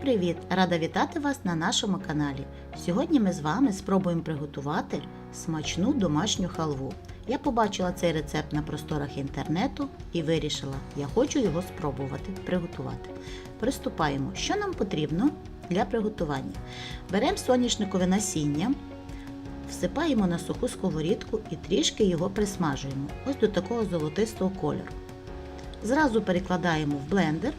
привіт! Рада вітати вас на нашому каналі. Сьогодні ми з вами спробуємо приготувати смачну домашню халву. Я побачила цей рецепт на просторах інтернету і вирішила, я хочу його спробувати приготувати. Приступаємо. Що нам потрібно для приготування? Беремо соняшникове насіння, всипаємо на суху сковорідку і трішки його присмажуємо. Ось до такого золотистого кольору. Зразу перекладаємо в блендер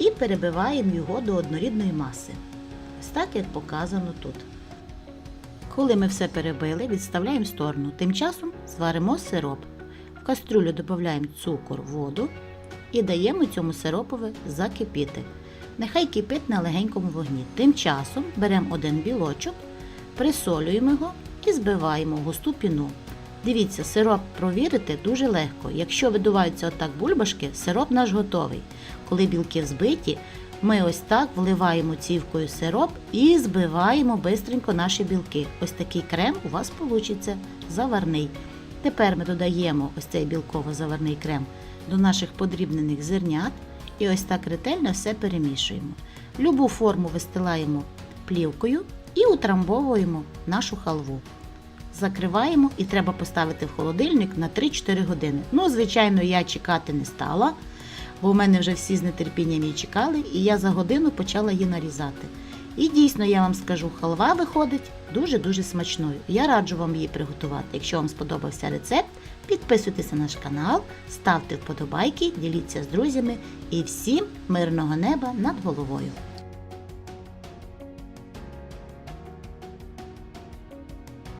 і перебиваємо його до однорідної маси. Ось так, як показано тут. Коли ми все перебили, відставляємо в сторону. Тим часом зваримо сироп. В кастрюлю додаємо цукор, воду і даємо цьому сиропові закипіти. Нехай кипить на легенькому вогні. Тим часом беремо один білочок, присолюємо його і збиваємо в густу піну. Дивіться, сироп провірити дуже легко. Якщо видуваються отак бульбашки, сироп наш готовий. Коли білки взбиті, ми ось так вливаємо цівкою сироп і збиваємо бистренько наші білки. Ось такий крем у вас вийде заварний. Тепер ми додаємо ось цей білково-заварний крем до наших подрібнених зернят і ось так ретельно все перемішуємо. Любу форму вистилаємо плівкою і утрамбовуємо нашу халву. Закриваємо і треба поставити в холодильник на 3-4 години. Ну, звичайно, я чекати не стала, бо в мене вже всі з нетерпінням її чекали, і я за годину почала її нарізати. І дійсно, я вам скажу, халва виходить дуже-дуже смачною. Я раджу вам її приготувати. Якщо вам сподобався рецепт, підписуйтесь на наш канал, ставте вподобайки, діліться з друзями і всім мирного неба над головою.